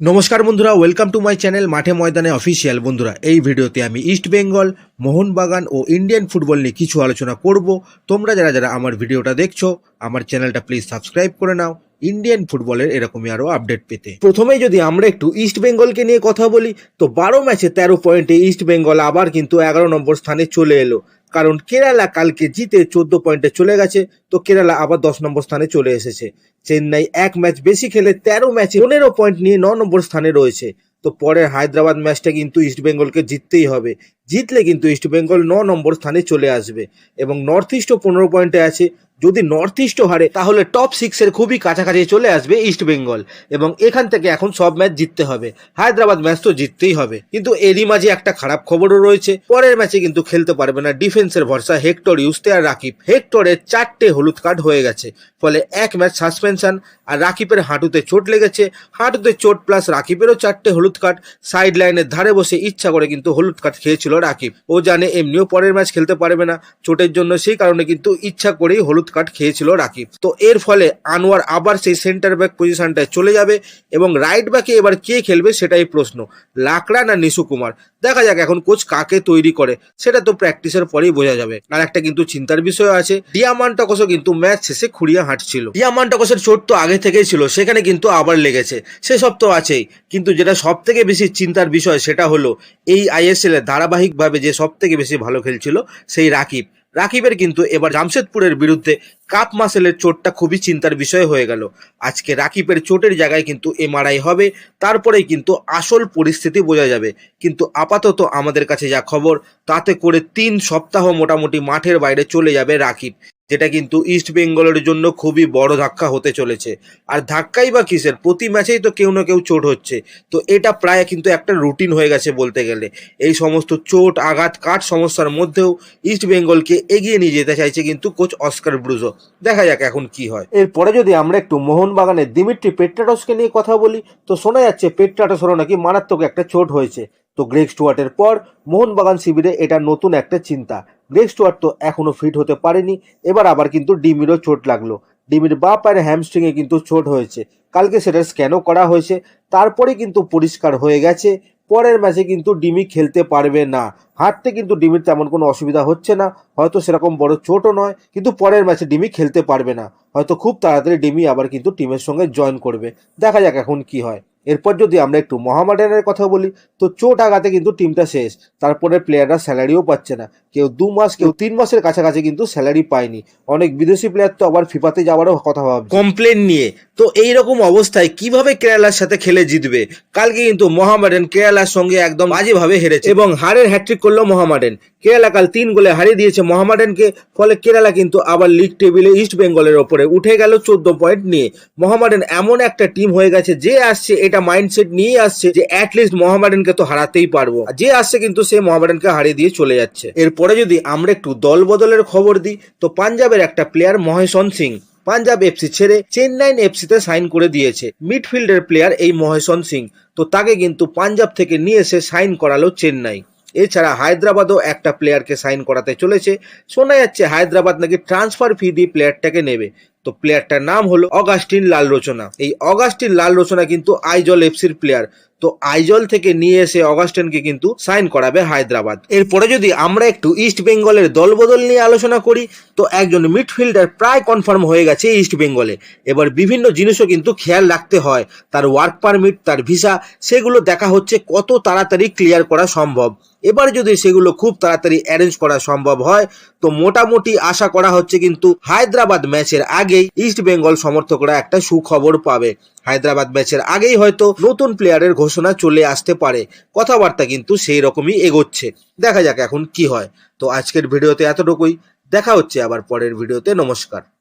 নমস্কার বন্ধুরা welcome to my channel মাঠে ময়দানে অফিসিয়াল বন্ধুরা, এই ভিডিওতে আমি ইস্ট বেঙ্গল মোহনবাগান ও ইন্ডিয়ান ফুটবল নিয়ে কিছু আলোচনা করব। তোমরা যারা যারা আমার ভিডিওটা দেখছ, আমার চ্যানেলটা প্লিজ সাবস্ক্রাইব করে নাও। ইন্ডিয়ান ফুটবলের এরকমই আরও আপডেট পেতে। প্রথমেই যদি আমরা একটু ইস্ট বেঙ্গলকে নিয়ে কথা বলি, তো বারো ম্যাচে তেরো পয়েন্টে ইস্ট বেঙ্গল আবার কিন্তু এগারো নম্বর স্থানে চলে এলো। কারণ কেরালা কালকে জিতে চোদ্দ পয়েন্টে চলে গেছে, তো কেরালা আবার দশ নম্বর স্থানে চলে এসেছে। চেন্নাই এক ম্যাচ বেশি খেলে তেরো ম্যাচে পনেরো পয়েন্ট নিয়ে ন নম্বর স্থানে রয়েছে। তো পরের হায়দ্রাবাদ ম্যাচটা কিন্তু ইস্টবেঙ্গলকে জিততেই হবে। জিতলে কিন্তু ইস্টবেঙ্গল ন নম্বর স্থানে চলে আসবে এবং নর্থ ইস্টও পনেরো পয়েন্টে আছে যদি নর্থ ইস্টও হারে, তাহলে টপ সিক্সের খুবই কাছাকাছি চলে আসবে ইস্ট বেঙ্গল এবং এখান থেকে এখন সব ম্যাচ জিততে হবে। হায়দ্রাবাদ ম্যাচ তো জিততেই হবে। কিন্তু এরই মাঝে একটা খারাপ খবরও রয়েছে। পরের ম্যাচে কিন্তু খেলতে পারবে না ডিফেন্সের ভরসা হেক্টর ইউস্তে আর রাকিব। হেক্টরের চারটে হলুদ কার্ড হয়ে গেছে। ফলে এক ম্যাচ সাসপেনশন আর রাকিবের হাঁটুতে চোট লেগেছে। হাঁটুতে চোট প্লাস রাকিবেরও চারটে হলুদ কার্ড সাইড লাইনের ধারে বসে ইচ্ছা করে কিন্তু হলুদ কার্ড খেয়েছিল রাকিব। ও জানে এমনিও পরের ম্যাচ খেলতে পারবে না। চোটের জন্য সেই কারণে কিন্তু ইচ্ছা করেই হলুদ কার্ড খেয়েছিল রাকিব। তো এর ফলে আনোয়ার আবার সেই সেন্টার ব্যাক পজিশনটায় চলে যাবে এবং রাইট ব্যাকে এবার কে খেলবে সেটাই প্রশ্ন, লাকড়া না নিশু কুমার? দেখা যাক এখন কোচ কাকে তৈরি করে, সেটা তো প্র্যাকটিসের পরেই বোঝা যাবে। আর একটা কিন্তু চিন্তার বিষয় আছে ডিয়ামান্টাকসও কিন্তু ম্যাচ শেষে খুঁড়িয়ে হাঁটছিল। ডিয়ামান্টাকসের চোট তো আগে থেকেই ছিল, সেখানে কিন্তু আবার লেগেছে। সেসব তো আছেই, কিন্তু যেটা সব থেকে বেশি চিন্তার বিষয় সেটা হলো, এই আইএসএল এর ধারাবাহিকভাবে যে সব থেকে বেশি ভালো খেলছিল, সেই রাকিব। রাকিবের কিন্তু এবার জামশেদপুরের বিরুদ্ধে কাপ মাসেলের চোটটা খুবই চিন্তার বিষয় হয়ে গেল। আজকে রাকিবের চোটের জায়গায় কিন্তু এমআরআই হবে, তারপরেই কিন্তু আসল পরিস্থিতি বোঝা যাবে। কিন্তু আপাতত আমাদের কাছে যা খবর, তাতে করে তিন সপ্তাহ মোটামুটি মাঠের বাইরে চলে যাবে রাকিব। যেটা কিন্তু ইস্ট বেঙ্গলের জন্য খুবই বড় ধাক্কা হতে চলেছে। আর ধাক্কাই বা কিসের? প্রতি ম্যাচেই তো কেউ না কেউ চোট হচ্ছে। তো এটা প্রায় কিন্তু একটা রুটিন হয়ে গেছে বলতে গেলে। এই সমস্ত চোট, আঘাত কাট সমস্যার মধ্যেও ইস্ট বেঙ্গলকে এগিয়ে নিয়ে যেতে চাইছে কিন্তু কোচ অস্কার ব্রুজো দেখা যাক এখন কি হয়। এরপরে যদি আমরা একটু মোহনবাগানের দিমিট্রি পেট্রাটসকে নিয়ে কথা বলি, তো শোনা যাচ্ছে পেট্রাটসেরও নাকি মারাত্মক একটা চোট হয়েছে। তো গ্রেগ স্টুয়ার্টের পর মোহনবাগান শিবিরে এটা নতুন একটা চিন্তা। গ্রেগ স্টুয়ার্ট তো এখনও ফিট হতে পারেনি। এবার আবার কিন্তু ডিমিরও চোট লাগল। ডিমির বা পায়ের হ্যামস্ট্রিংয়ে কিন্তু চোট হয়েছে। কালকে সেটা স্ক্যানও করা হয়েছে। তারপরে কিন্তু পরিষ্কার হয়ে গেছে। পরের ম্যাচে কিন্তু ডিমি খেলতে পারবে না। হাঁটতে কিন্তু ডিমির তেমন কোনো অসুবিধা হচ্ছে না। হয়তো সেরকম বড় চোটও নয়, কিন্তু পরের ম্যাচে ডিমি খেলতে পারবে না। হয়তো খুব তাড়াতাড়ি ডিমি আবার কিন্তু টিমের সঙ্গে জয়েন করবে। দেখা যাক এখন কি হয়। এরপর যদি আমরা একটু মহামাডানের কথা বলি, তো চোট আগাতে কিন্তু টিমটা শেষ। তারপরে প্লেয়াররা স্যালারিও পাচ্ছে না। কেউ দু মাস, কেউ তিন মাসের কাছাকাছি কিন্তু স্যালারি পায়নি। অনেক বিদেশি প্লেয়ার তো আবার ফিফাতে যাওয়ারও কথা ভাবছে। কমপ্লেন নিয়ে। তো এই রকম অবস্থায় কীভাবে কেরালার সাথে খেলে জিতবে? কালকে কিন্তু মোহামেডান কেরালার সঙ্গে একদম বাজেভাবে হেরেছে। এবং হারের হ্যাট্রিক করল মোহামেডান। কেরালা কাল তিন গোলে হারিয়ে দিয়েছে মোহামেডানকে। ফলে কেরালা কিন্তু আবার লিগ টেবিলে ইস্ট বেঙ্গলের ওপরে উঠে গেল চোদ্দ পয়েন্ট নিয়ে। মোহামেডান এমন একটা টিম হয়ে গেছে যে আসছে, এটা মাইন্ডসেট নিয়ে আসছে যে অ্যাটলিস্ট মোহামেডানকে তো হারাতেই পারব। যে আসছে কিন্তু সে মোহামেডানকে হারিয়ে দিয়ে চলে যাচ্ছে। এরপরে যদি আমরা একটু দল বদলের খবর দিই, তো পাঞ্জাবের একটা প্লেয়ার মহেশন সিং, পাঞ্জাব এফসি ছেড়ে চেন্নাইন এফসিতে সাইন করে দিয়েছে। মিডফিল্ডের প্লেয়ার এই মহেশন সিং, তো তাকে কিন্তু পাঞ্জাব থেকে নিয়ে এসে সাইন করালো চেন্নাই। এছাড়া হায়দ্রাবাদও একটা প্লেয়ারকে সাইন করাতে চলেছে। শোনা যাচ্ছে হায়দ্রাবাদ নাকি ট্রান্সফার ফি দিয়ে প্লেয়ারটাকে নেবে। তো প্লেয়ারটার নাম হলো অগাস্টিন লাল রচনা এই অগাস্টিন লাল রচনা কিন্তু আইজল এফসির প্লেয়ার তো আইজল থেকে নিয়ে এসে অগাস্টিনকে কিন্তু সাইন করাবে হায়দ্রাবাদ। এরপরে যদি আমরা একটু ইস্ট বেঙ্গলের দলবদল নিয়ে আলোচনা করি, তো একজন মিডফিল্ডার প্রায় কনফার্ম হয়ে গেছে ইস্ট বেঙ্গলে। এবার বিভিন্ন জিনিসও কিন্তু খেয়াল রাখতে হয়। তার ওয়ার্ক পারমিট তার ভিসা সেগুলো দেখা হচ্ছে কত তাড়াতাড়ি ক্লিয়ার করা সম্ভব। এবার যদি সেগুলো খুব তাড়াতাড়ি অ্যারেঞ্জ করা সম্ভব হয় তো মোটামুটি আশা করা হচ্ছে কিন্তু হায়দ্রাবাদ ম্যাচের আগেই ইস্ট বেঙ্গল সমর্থকরা একটা সুখবর পাবে। হায়দ্রাবাদ ম্যাচের আগেই হয়তো নতুন প্লেয়ারের ঘোষণা চলে আসতে পারে। কথাবার্তা কিন্তু সেই রকমই এগোচ্ছে। দেখা যাক এখন কি হয়। তো আজকের ভিডিওতে এতটুকুই। দেখা হচ্ছে আবার পরের ভিডিওতে। নমস্কার।